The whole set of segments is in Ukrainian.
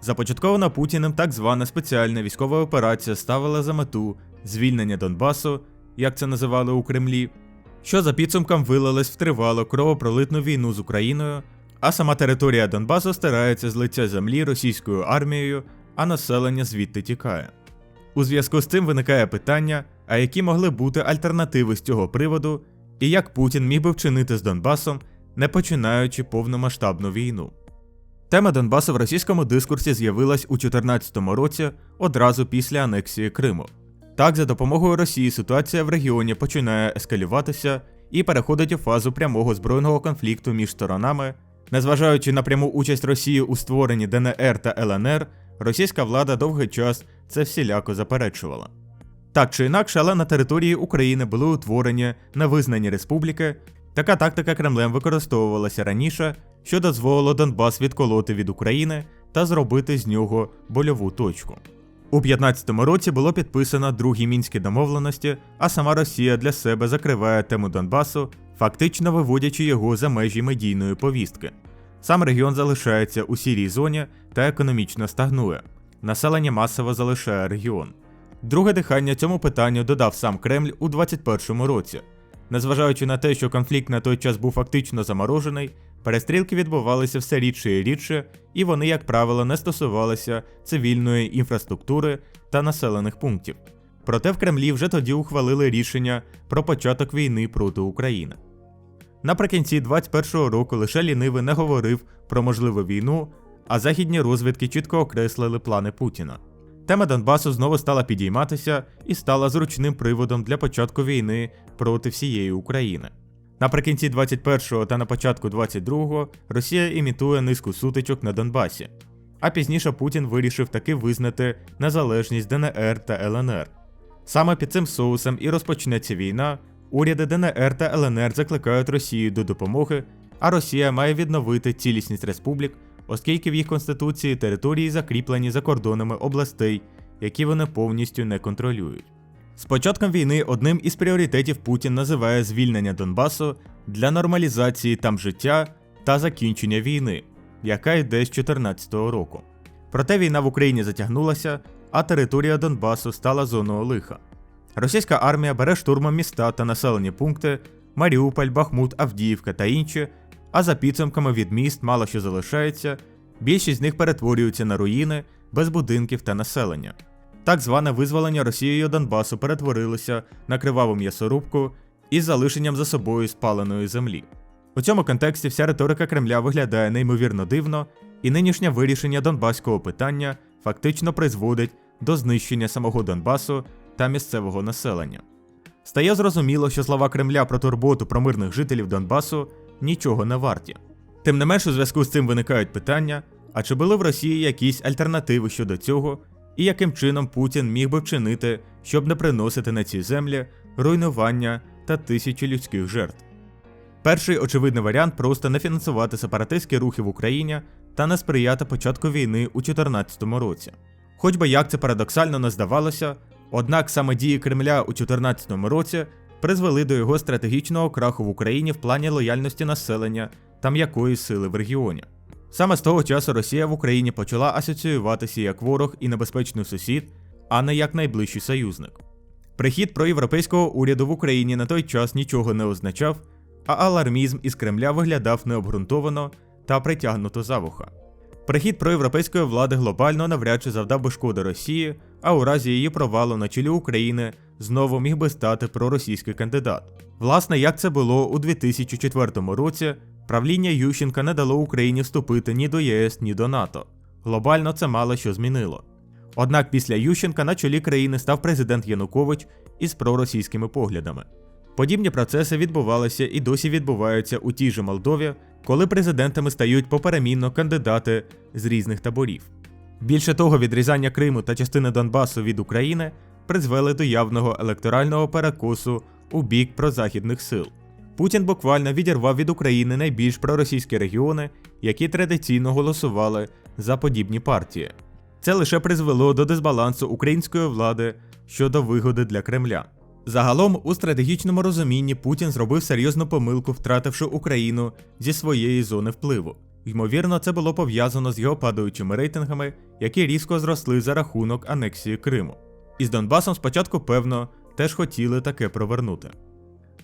Започаткована Путіним так звана спеціальна військова операція ставила за мету звільнення Донбасу, як це називали у Кремлі, що за підсумком вилилась в тривалу кровопролитну війну з Україною, а сама територія Донбасу стирається з лиця землі російською армією, а населення звідти тікає. У зв'язку з цим виникає питання, а які могли бути альтернативи з цього приводу, і як Путін міг би вчинити з Донбасом, не починаючи повномасштабну війну. Тема Донбасу в російському дискурсі з'явилась у 2014 році одразу після анексії Криму. Так, за допомогою Росії ситуація в регіоні починає ескалюватися і переходить у фазу прямого збройного конфлікту між сторонами. Незважаючи на пряму участь Росії у створенні ДНР та ЛНР, російська влада довгий час це всіляко заперечувала. Так чи інакше, але на території України були утворені невизнані республіки. Така тактика Кремлем використовувалася раніше, що дозволило Донбас відколоти від України та зробити з нього больову точку. У 15-му році було підписано другі мінські домовленості, а сама Росія для себе закриває тему Донбасу, фактично виводячи його за межі медійної повістки. Сам регіон залишається у сірій зоні та економічно стагнує. Населення масово залишає регіон. Друге дихання цьому питанню додав сам Кремль у 21-му році. Незважаючи на те, що конфлікт на той час був фактично заморожений, перестрілки відбувалися все рідше і рідше, і вони, як правило, не стосувалися цивільної інфраструктури та населених пунктів. Проте в Кремлі вже тоді ухвалили рішення про початок війни проти України. Наприкінці 21-го року лише лінивий не говорив про можливу війну, а західні розвідки чітко окреслили плани Путіна. Тема Донбасу знову стала підійматися і стала зручним приводом для початку війни проти всієї України. Наприкінці 21-го та на початку 22-го Росія імітує низку сутичок на Донбасі, а пізніше Путін вирішив таки визнати незалежність ДНР та ЛНР. Саме під цим соусом і розпочнеться війна. Уряди ДНР та ЛНР закликають Росію до допомоги, а Росія має відновити цілісність республік, оскільки в їх конституції території закріплені за кордонами областей, які вони повністю не контролюють. З початком війни одним із пріоритетів Путін називає звільнення Донбасу для нормалізації там життя та закінчення війни, яка йде з 2014 року. Проте війна в Україні затягнулася, а територія Донбасу стала зоною лиха. Російська армія бере штурмом міста та населені пункти Маріуполь, Бахмут, Авдіївка та інші, а за підсумками від міст мало що залишається, більшість з них перетворюються на руїни без будинків та населення. Так зване визволення Росією Донбасу перетворилося на криваву м'ясорубку із залишенням за собою спаленої землі. У цьому контексті вся риторика Кремля виглядає неймовірно дивно, і нинішнє вирішення донбаського питання фактично призводить до знищення самого Донбасу та місцевого населення. Стає зрозуміло, що слова Кремля про турботу про мирних жителів Донбасу нічого не варті. Тим не менш, у зв'язку з цим виникають питання: а чи були в Росії якісь альтернативи щодо цього, і яким чином Путін міг би вчинити, щоб не приносити на ці землі руйнування та тисячі людських жертв? Перший очевидний варіант просто не фінансувати сепаратистські рухи в Україні та не сприяти початку війни у 2014 році. Хоч би як це парадоксально не здавалося, однак саме дії Кремля у 2014 році призвели до його стратегічного краху в Україні в плані лояльності населення та м'якої сили в регіоні. Саме з того часу Росія в Україні почала асоціюватися як ворог і небезпечний сусід, а не як найближчий союзник. Прихід проєвропейського уряду в Україні на той час нічого не означав, а алармізм із Кремля виглядав необґрунтовано та притягнуто за вуха. Прихід проєвропейської влади глобально навряд чи завдав би шкоди Росії, а у разі її провалу на чолі України знову міг би стати проросійський кандидат. Власне, як це було у 2004 році, правління Ющенка не дало Україні вступити ні до ЄС, ні до НАТО. Глобально це мало що змінило. Однак після Ющенка на чолі країни став президент Янукович із проросійськими поглядами. Подібні процеси відбувалися і досі відбуваються у тій же Молдові, коли президентами стають поперемінно кандидати з різних таборів. Більше того, відрізання Криму та частини Донбасу від України призвели до явного електорального перекосу у бік прозахідних сил. Путін буквально відірвав від України найбільш проросійські регіони, які традиційно голосували за подібні партії. Це лише призвело до дисбалансу української влади щодо вигоди для Кремля. Загалом, у стратегічному розумінні Путін зробив серйозну помилку, втративши Україну зі своєї зони впливу. Ймовірно, це було пов'язано з його падаючими рейтингами, які різко зросли за рахунок анексії Криму. І з Донбасом спочатку, певно, теж хотіли таке провернути.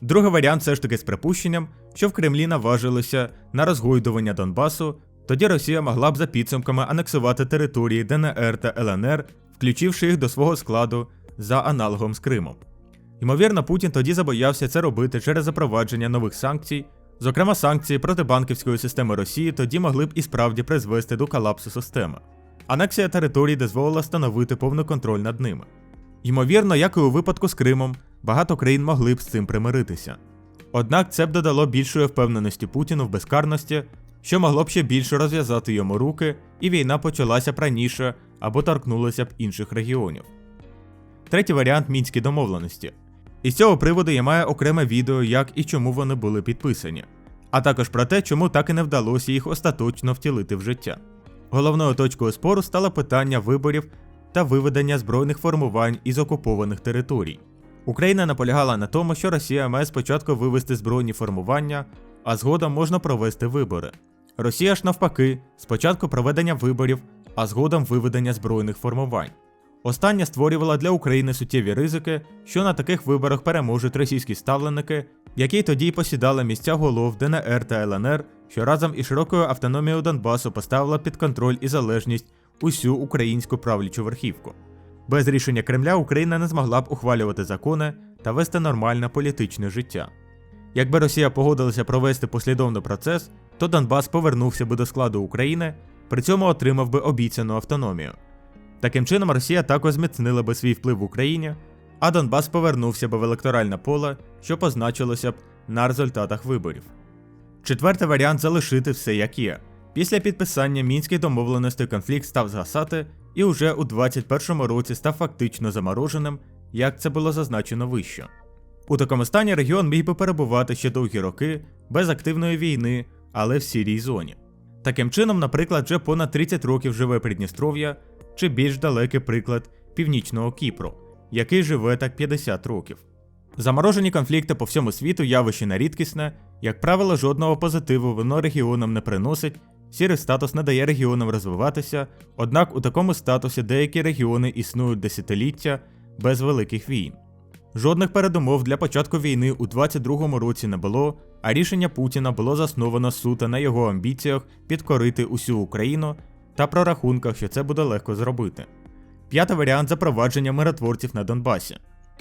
Другий варіант все ж таки з припущенням, що в Кремлі наважилися на розгойдування Донбасу, тоді Росія могла б за підсумками анексувати території ДНР та ЛНР, включивши їх до свого складу за аналогом з Кримом. Ймовірно, Путін тоді забоявся це робити через запровадження нових санкцій, зокрема санкції проти банківської системи Росії тоді могли б і справді призвести до колапсу системи. Анексія територій дозволила встановити повний контроль над ними. Ймовірно, як і у випадку з Кримом, багато країн могли б з цим примиритися. Однак це б додало більшої впевненості Путіну в безкарності, що могло б ще більше розв'язати йому руки, і війна почалася б раніше або торкнулася б інших регіонів. Третій варіант мінські домовленості. Із цього приводу я маю окреме відео, як і чому вони були підписані, а також про те, чому так і не вдалося їх остаточно втілити в життя. Головною точкою спору стало питання виборів та виведення збройних формувань із окупованих територій. Україна наполягала на тому, що Росія має спочатку вивести збройні формування, а згодом можна провести вибори. Росія ж навпаки, спочатку проведення виборів, а згодом виведення збройних формувань. Остання створювала для України суттєві ризики, що на таких виборах переможуть російські ставленики, які тоді й посідали місця голов ДНР та ЛНР, що разом із широкою автономією Донбасу поставила під контроль і залежність усю українську правлячу верхівку. Без рішення Кремля Україна не змогла б ухвалювати закони та вести нормальне політичне життя. Якби Росія погодилася провести послідовний процес, то Донбас повернувся би до складу України, при цьому отримав би обіцяну автономію. Таким чином, Росія також зміцнила би свій вплив в Україні, а Донбас повернувся би в електоральне поле, що позначилося б на результатах виборів. Четвертий варіант залишити все як є. Після підписання мінських домовленостей конфлікт став згасати і уже у 21-му році став фактично замороженим, як це було зазначено вище. У такому стані регіон міг би перебувати ще довгі роки без активної війни, але в сірій зоні. Таким чином, наприклад, вже понад 30 років живе Придністров'я, чи більш далекий приклад Північного Кіпру, який живе так 50 років. Заморожені конфлікти по всьому світу явище нерідкісне, як правило, жодного позитиву воно регіонам не приносить, сірий статус не дає регіонам розвиватися, однак у такому статусі деякі регіони існують десятиліття без великих війн. Жодних передумов для початку війни у 22-му році не було, а рішення Путіна було засновано суто на його амбіціях підкорити усю Україну та прорахунках, що це буде легко зробити. П'ятий варіант запровадження миротворців на Донбасі.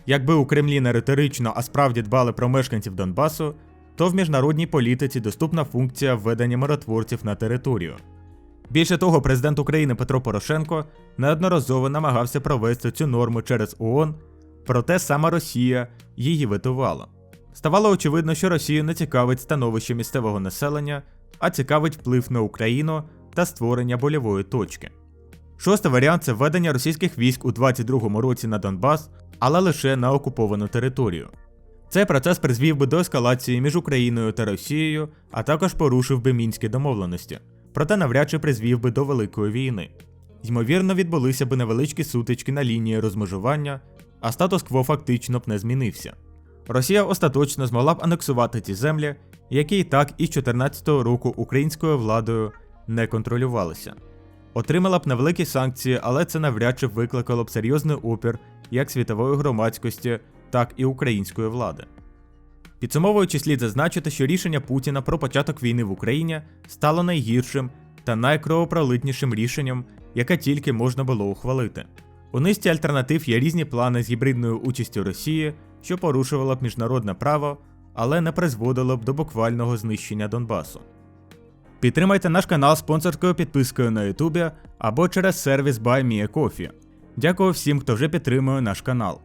Якби у Кремлі не риторично, а справді дбали про мешканців Донбасу, то в міжнародній політиці доступна функція введення миротворців на територію. Більше того, президент України Петро Порошенко неодноразово намагався провести цю норму через ООН, проте сама Росія її ветувала. Ставало очевидно, що Росію не цікавить становище місцевого населення, а цікавить вплив на Україну та створення больової точки. Шостий варіант це введення російських військ у 22-му році на Донбас, але лише на окуповану територію. Цей процес призвів би до ескалації між Україною та Росією, а також порушив би мінські домовленості, проте навряд чи призвів би до великої війни. Ймовірно, відбулися б невеличкі сутички на лінії розмежування, а статус-кво фактично б не змінився. Росія остаточно змогла б анексувати ці землі, які і так із 2014 року українською владою не контролювалися. Отримала б невеликі санкції, але це навряд чи викликало б серйозний опір як світової громадськості, так і української влади. Підсумовуючи, слід зазначити, що рішення Путіна про початок війни в Україні стало найгіршим та найкровопролитнішим рішенням, яке тільки можна було ухвалити. У низці альтернатив є різні плани з гібридною участю Росії, що порушувало б міжнародне право, але не призводило б до буквального знищення Донбасу. Підтримайте наш канал спонсорською підпискою на Ютубі або через сервіс BuyMeACoffee. Дякую всім, хто вже підтримує наш канал.